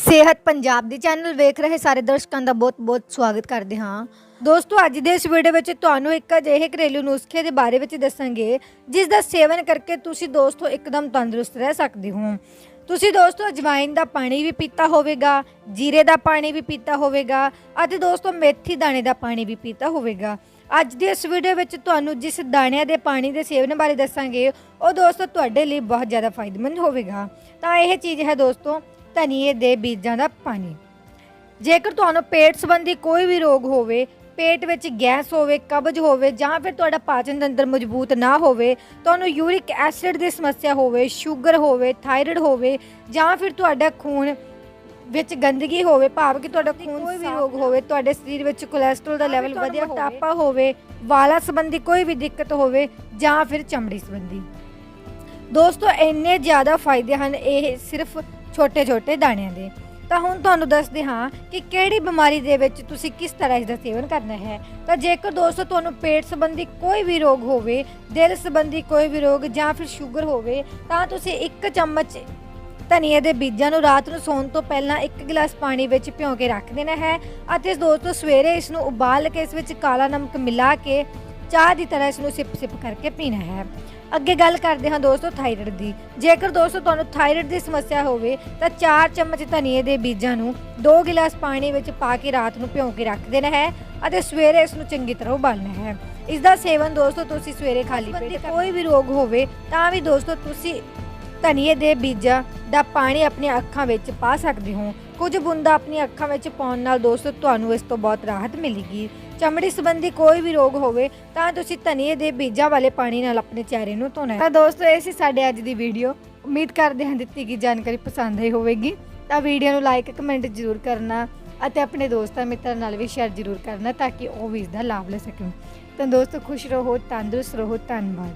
ਸਿਹਤ ਪੰਜਾਬ ਦੀ ਚੈਨਲ ਵੇਖ ਰਹੇ ਸਾਰੇ ਦਰਸ਼ਕਾਂ ਦਾ ਬਹੁਤ-ਬਹੁਤ ਸਵਾਗਤ ਕਰਦੇ ਹਾਂ। ਦੋਸਤੋ, ਅੱਜ ਦੇ ਇਸ ਵੀਡੀਓ ਵਿੱਚ ਤੁਹਾਨੂੰ ਇੱਕ ਅਜਿਹੇ ਘਰੇਲੂ ਨੁਸਖੇ ਦੇ ਬਾਰੇ ਵਿੱਚ ਦੱਸਾਂਗੇ, ਜਿਸ ਦਾ ਸੇਵਨ ਕਰਕੇ ਤੁਸੀਂ ਦੋਸਤੋ ਇੱਕਦਮ ਤੰਦਰੁਸਤ ਰਹਿ ਸਕਦੇ ਹੋ। ਤੁਸੀਂ ਦੋਸਤੋ, ਅਜਵਾਇਨ ਦਾ ਪਾਣੀ ਵੀ ਪੀਤਾ ਹੋਵੇਗਾ, ਜੀਰੇ ਦਾ ਪਾਣੀ ਵੀ ਪੀਤਾ ਹੋਵੇਗਾ ਅਤੇ ਦੋਸਤੋ, ਮੇਥੀ ਦਾਣੇ ਦਾ ਪਾਣੀ ਵੀ ਪੀਤਾ ਹੋਵੇਗਾ। ਅੱਜ ਦੀ ਇਸ ਵੀਡੀਓ ਵਿੱਚ ਤੁਹਾਨੂੰ ਜਿਸ ਦਾਣਿਆਂ ਦੇ ਪਾਣੀ ਦੇ ਸੇਵਨ ਬਾਰੇ ਦੱਸਾਂਗੇ, ਉਹ ਦੋਸਤੋ ਤੁਹਾਡੇ ਲਈ ਬਹੁਤ ਜ਼ਿਆਦਾ ਫਾਇਦੇਮੰਦ ਹੋਵੇਗਾ। ਤਾਂ ਇਹ ਚੀਜ਼ ਹੈ ਦੋਸਤੋ ਧਨੀਏ ਦੇ ਬੀਜਾਂ ਦਾ ਪਾਣੀ। ਜੇਕਰ ਤੁਹਾਨੂੰ ਪੇਟ ਸੰਬੰਧੀ ਕੋਈ ਵੀ ਰੋਗ ਹੋਵੇ ਪੇਟ ਵਿੱਚ ਗੈਸ ਹੋਵੇ ਕਬਜ਼ ਹੋਵੇ ਜਾਂ ਫਿਰ ਤੁਹਾਡਾ ਪਾਚਨ ਤੰਤਰ ਮਜ਼ਬੂਤ ਨਾ ਹੋਵੇ ਤੁਹਾਨੂੰ ਯੂਰਿਕ ਐਸਿਡ ਦੀ ਸਮੱਸਿਆ ਹੋਵੇ ਸ਼ੂਗਰ ਹੋਵੇ ਥਾਇਰਾਇਡ ਹੋਵੇ ਜਾਂ ਫਿਰ ਤੁਹਾਡਾ ਖੂਨ ਵਿੱਚ ਗੰਦਗੀ ਹੋਵੇ ਭਾਵ ਕਿ ਤੁਹਾਡਾ ਖੂਨ ਕੋਈ ਵੀ ਰੋਗ ਹੋਵੇ ਤੁਹਾਡੇ ਸਰੀਰ ਵਿੱਚ ਕੋਲੇਸਟ੍ਰੋਲ ਦਾ ਲੈਵਲ ਵਧਿਆ ਹੋਵੇ। ਮੋਟਾਪਾ ਹੋਵੇ ਵਾਲਾਂ ਸੰਬੰਧੀ ਕੋਈ ਵੀ ਦਿੱਕਤ ਹੋਵੇ ਜਾਂ ਫਿਰ ਚਮੜੀ ਸੰਬੰਧੀ। ਦੋਸਤੋ ਇੰਨੇ ਜ਼ਿਆਦਾ ਫਾਇਦੇ ਹਨ ਇਹ ਸਿਰਫ ਛੋਟੇ-ਛੋਟੇ ਦਾਣਿਆਂ ਦੇ। ਤਾਂ ਹੁਣ ਤੁਹਾਨੂੰ ਦੱਸਦੇ ਹਾਂ ਕਿ ਕਿਹੜੀ ਬਿਮਾਰੀ ਦੇ ਵਿੱਚ ਤੁਸੀਂ ਕਿਸ ਤਰ੍ਹਾਂ ਇਸ ਦਾ ਸੇਵਨ ਕਰਨਾ ਹੈ। ਤਾਂ ਜੇਕਰ ਦੋਸਤੋ ਤੁਹਾਨੂੰ ਪੇਟ ਸੰਬੰਧੀ ਕੋਈ ਵੀ ਰੋਗ ਹੋਵੇ, ਦਿਲ ਸੰਬੰਧੀ ਕੋਈ ਵੀ ਰੋਗ ਜਾਂ ਫਿਰ ਸ਼ੂਗਰ ਹੋਵੇ, ਤਾਂ ਤੁਸੀਂ ਇੱਕ ਚਮਚ ਧਨੀਏ ਦੇ ਬੀਜਾਂ ਨੂੰ ਰਾਤ ਨੂੰ ਸੌਣ ਤੋਂ ਪਹਿਲਾਂ ਇੱਕ ਗਲਾਸ ਪਾਣੀ ਵਿੱਚ ਭਿਓ ਕੇ ਰੱਖ ਦੇਣਾ ਹੈ ਅਤੇ ਦੋਸਤੋ ਸਵੇਰੇ ਇਸ ਨੂੰ ਉਬਾਲ ਕੇ ਇਸ ਵਿੱਚ ਕਾਲਾ ਨਮਕ ਮਿਲਾ ਕੇ ਚਾਹ ਦੀ ਤਰ੍ਹਾਂ ਇਸ ਨੂੰ ਸਿਪ ਸਿਪ ਕਰਕੇ ਪੀਣਾ ਹੈ। ਅੱਗੇ ਗੱਲ ਕਰਦੇ ਹਾਂ ਦੋਸਤੋ ਥਾਇਰਾਇਡ ਦੀ। ਜੇਕਰ ਦੋਸਤੋ ਤੁਹਾਨੂੰ ਥਾਇਰਾਇਡ ਦੀ ਸਮੱਸਿਆ ਹੋਵੇ ਤਾਂ 4 ਚਮਚ ਧਨੀਏ ਦੇ ਬੀਜਾਂ ਨੂੰ 2 ਗਿਲਾਸ ਪਾਣੀ ਵਿੱਚ ਪਾ ਕੇ ਰਾਤ ਨੂੰ ਭਿਓ ਕੇ ਰੱਖ ਦੇਣਾ ਹੈ ਅਤੇ ਸਵੇਰੇ ਇਸ ਨੂੰ ਚੰਗੀ ਤਰ੍ਹਾਂ ਉਬਾਲਣਾ ਹੈ। ਇਸ ਦਾ ਸੇਵਨ ਦੋਸਤੋ ਤੁਸੀਂ ਸਵੇਰੇ ਖਾਲੀ ਪੇਟ ਕੋਈ ਵੀ ਰੋਗ ਹੋਵੇ ਤਾਂ ਵੀ ਦੋਸਤੋ ਤੁਸੀਂ ਧਨੀਏ ਦੇ ਬੀਜਾਂ ਦਾ ਪਾਣੀ ਆਪਣੀਆਂ ਅੱਖਾਂ ਵਿੱਚ ਪਾ ਸਕਦੇ ਹੋ। ਕੁਝ ਬੂੰਦਾਂ ਆਪਣੀਆਂ ਅੱਖਾਂ ਵਿੱਚ ਪਾਉਣ ਨਾਲ ਦੋਸਤੋ, ਤੁਹਾਨੂੰ ਇਸ ਤੋਂ ਬਹੁਤ ਰਾਹਤ ਮਿਲੇਗੀ। ਚਮੜੀ ਸੰਬੰਧੀ ਕੋਈ ਵੀ ਰੋਗ ਹੋਵੇ, ਤਾਂ ਤੁਸੀਂ ਧਨੀਏ ਦੇ ਬੀਜਾਂ ਵਾਲੇ ਪਾਣੀ ਨਾਲ ਆਪਣੇ ਚਿਹਰੇ ਨੂੰ ਧੋਣਾ ਹੈ। ਤਾਂ ਦੋਸਤੋ, ਇਹ ਸੀ ਸਾਡੇ ਅੱਜ ਦੀ ਵੀਡੀਓ। ਉਮੀਦ ਕਰਦੇ ਹਾਂ ਦਿੱਤੀ ਗਈ ਜਾਣਕਾਰੀ ਪਸੰਦ ਆਈ ਹੋਵੇਗੀ। ਤਾਂ ਵੀਡੀਓ ਨੂੰ ਲਾਈਕ ਕਮੈਂਟ ਜ਼ਰੂਰ ਕਰਨਾ ਅਤੇ ਆਪਣੇ ਦੋਸਤਾਂ ਮਿੱਤਰਾਂ ਨਾਲ ਵੀ ਸ਼ੇਅਰ ਜ਼ਰੂਰ ਕਰਨਾ ਤਾਂ ਕਿ ਉਹ ਵੀ ਇਸ ਦਾ ਲਾਭ ਲੈ ਸਕਣ। ਤਾਂ ਦੋਸਤੋ, ਖੁਸ਼ ਰਹੋ, ਤੰਦਰੁਸਤ ਰਹੋ, ਧੰਨਵਾਦ।